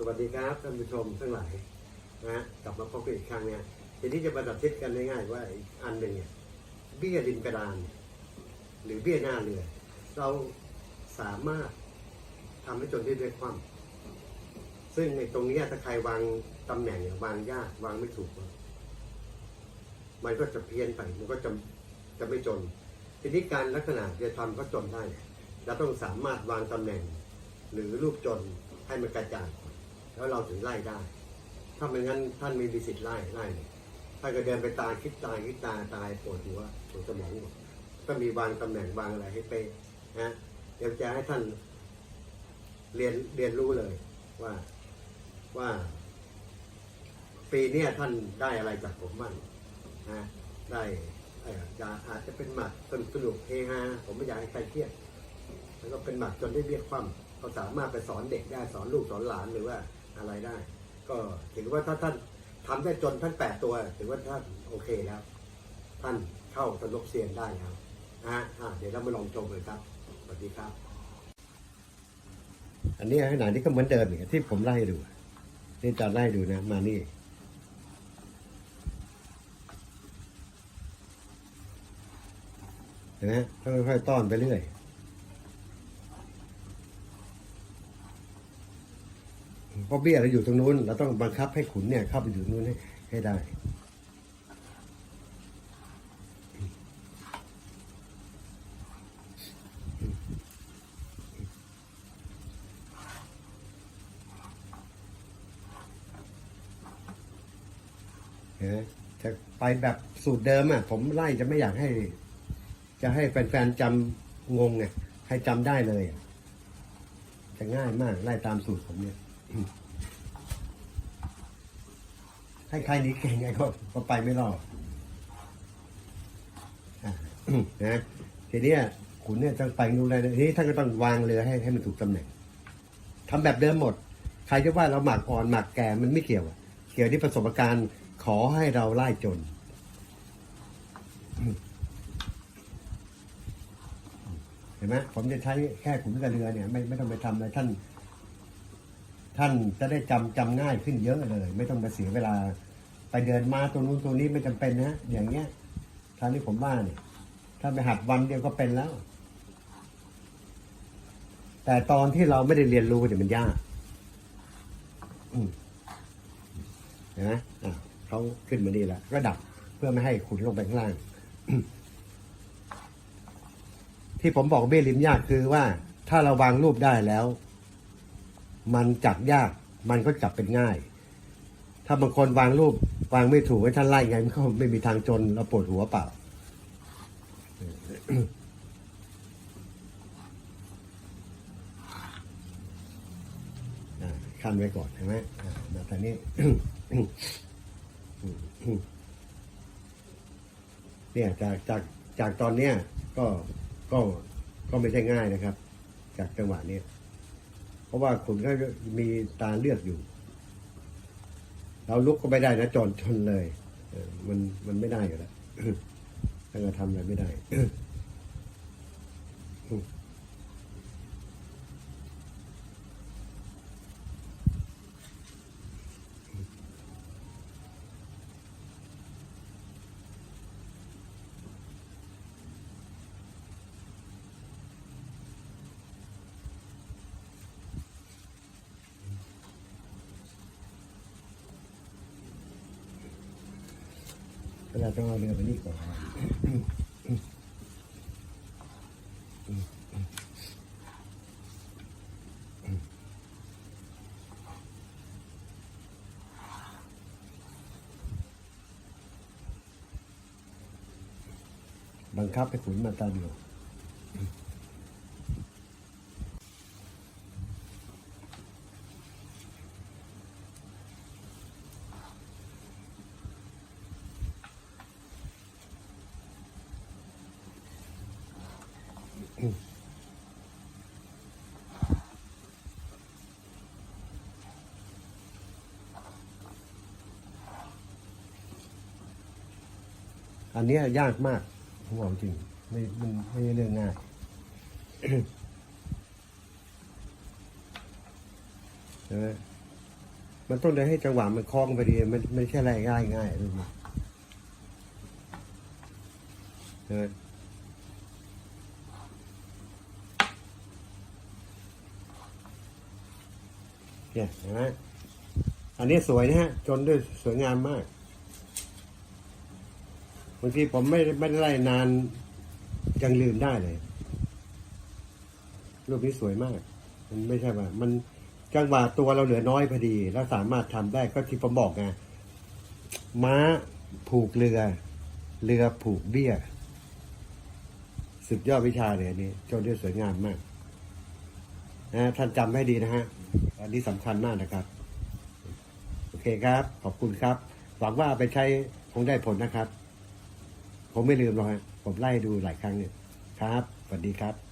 สวัสดีครับท่านผู้ชมทั้งหลายนะฮะกลับมาพบกันอีกครั้งเนี่ยทีนี้จะมาดับทิศกันง่ายๆว่าอีกอันหนึ่งเนี่ยเบี้ยริมกระดาน หรือเบี้ยหน้าเรือ เราสามารถทำให้จนได้ด้วยความ ซึ่งในตรงนี้ถ้าใครวางตำแหน่งเนี่ยวางยากวางไม่ถูก มันก็จะเพี้ยนไปมันก็จะจะไม่จน ทีนี้การลักษณะจะทำก็จนได้เราต้องสามารถวางตำแหน่ง หรือรูปจนให้มันกระจ่าง แล้วเราถึงไล่ได้ ถ้าไม่งั้นท่านไม่มีสิทธิ์ไล่ไล่เลยถ้าก็เดินไปตายคิดตายคิดตายตายปวดหัวปวดสมองหมดก็มีวางตำแหน่งวางอะไรให้เป๊ะนะเดี๋ยวจะให้ท่านเรียนเรียนรู้เลยว่าว่า ปีนี้ท่านได้อะไรจากผมบ้างนะได้เอ่อจะอาจจะเป็นหมัดสนุกสนุกเฮฮาผมไม่อยากให้ใครเครียดแล้วก็เป็นหมักจนได้เรียกความก็สามารถไปสอนเด็กได้สอนลูกสอนหลานหรือว่า อะไรได้ ก็ถือว่าถ้าท่านทำได้จนท่านแปดตัว ถือว่าท่านโอเคแล้ว ท่านเข้าสนุกเซียนได้แล้วนะฮะเดี๋ยวเรามาลองชมเลยครับสวัสดีครับ อันนี้ขนาดนี้ก็เหมือนเดิมอย่างที่ผมไล่ดูนี่จะไล่ดูนะมานี่เห็นไหมค่อยๆต้อนไปเรื่อย เพราะเบี้ยเราอยู่ตรงนู้น เราต้องบังคับให้ขุนเนี่ยเข้าไปอยู่นู้นให้ให้ได้นไหมจะไปแบบสูตรเดิมอะ ผมไล่จะไม่อยากให้ จะให้แฟนๆจำงงไงให้จำได้เลย จะง่ายมากไล่ตามสูตรผมเนี่ย ให้ใครนี้เก่งไงก็ก็ไปไม่รอดอะนะทีนี้ขุนเนี่ยต้องไปนู่นเลยทีนี้ท่านก็ต้องวางเรือให้ให้มันถูกตำแหน่งทำแบบเดิมหมด ใครจะว่าเราหมักอ่อนหมักแก่มันไม่เกี่ยวเกี่ยวที่ประสบการณ์ขอให้เราไล่จนเห็นไหมผมจะใช้แค่ขุนกับเรือเนี่ย ไม่ไม่ต้องไปทำอะไรท่าน ท่านจะได้จำจำง่ายขึ้นเยอะเลย ไม่ต้องมาเสียเวลา ไปเดินมาตรงนู้นตรงนี้ไม่จำเป็นนะอย่างเงี้ยท่านที่ผมว่าเนี่ยถ้าไปหัดวันเดียวก็เป็นแล้ว แต่ตอนที่เราไม่ได้เรียนรู้เนี่ยมันยากเห็นไหมอะเขาขึ้นมานี่แล้วก็ดับเพื่อไม่ให้ขุนลงไปข้างล่าง ที่ผมบอกเบี้ยริมยากคือว่า ถ้าเราวางรูปได้แล้ว มันจับยาก มันก็จับเป็นง่าย ถ้าบางคนวางรูปวางไม่ถูกให้ท่านไล่ไงมันก็ไม่มีทางจนเราปวดหัวเปล่า ขั้นไว้ก่อนใช่ไหมอ่าตอนนี้เนี่ยจากจากจากตอนเนี้ยก็ก็ก็ไม่ใช่ง่ายนะครับ จากจังหวะเนี้ย เพราะว่าคุณก็มีตาเลือดอยู่ เราลุกก็ไม่ได้นะจอนชนเลยมันมันไม่ได้อยู่แล้วถ้าเราทำอะไรไม่ได้ เวลาต้องเอาเรือไปนี่ก่อนบังคับให้ขุนมาตาเดียว อันนี้ยากมากผมบอกจริงไม่มันไม่ใช่เรื่องง่ายใช่ไหมมันต้องได้ให้จังหวะมันคล้องพอดี มันไม่ใช่อะไรง่ายง่ายๆรู้ไหม เนี่ยเห็นไหมอันนี้สวยนะฮะ จนด้วยสวยงามมากบางทีผมไม่ไม่ได้ไล่นานยังลืมได้เลย รูปนี้สวยมาก มันไม่ใช่ว่ามันจังหวะตัวเราเหลือน้อยพอดี แล้วสามารถทำได้ก็ที่ผมบอกไงม้าผูกเรือ เรือผูกเบี้ย สุดยอดวิชาเลยอันนี้จนได้สวยงามมากนะท่านจำให้ดีนะฮะ อันนี้สำคัญมากนะครับ โอเคครับ ขอบคุณครับ หวังว่าไปใช้คงได้ผลนะครับ ผมไม่ลืมหรอกฮะผมไล่ดูหลายครั้งเนี่ยครับสวัสดีครับ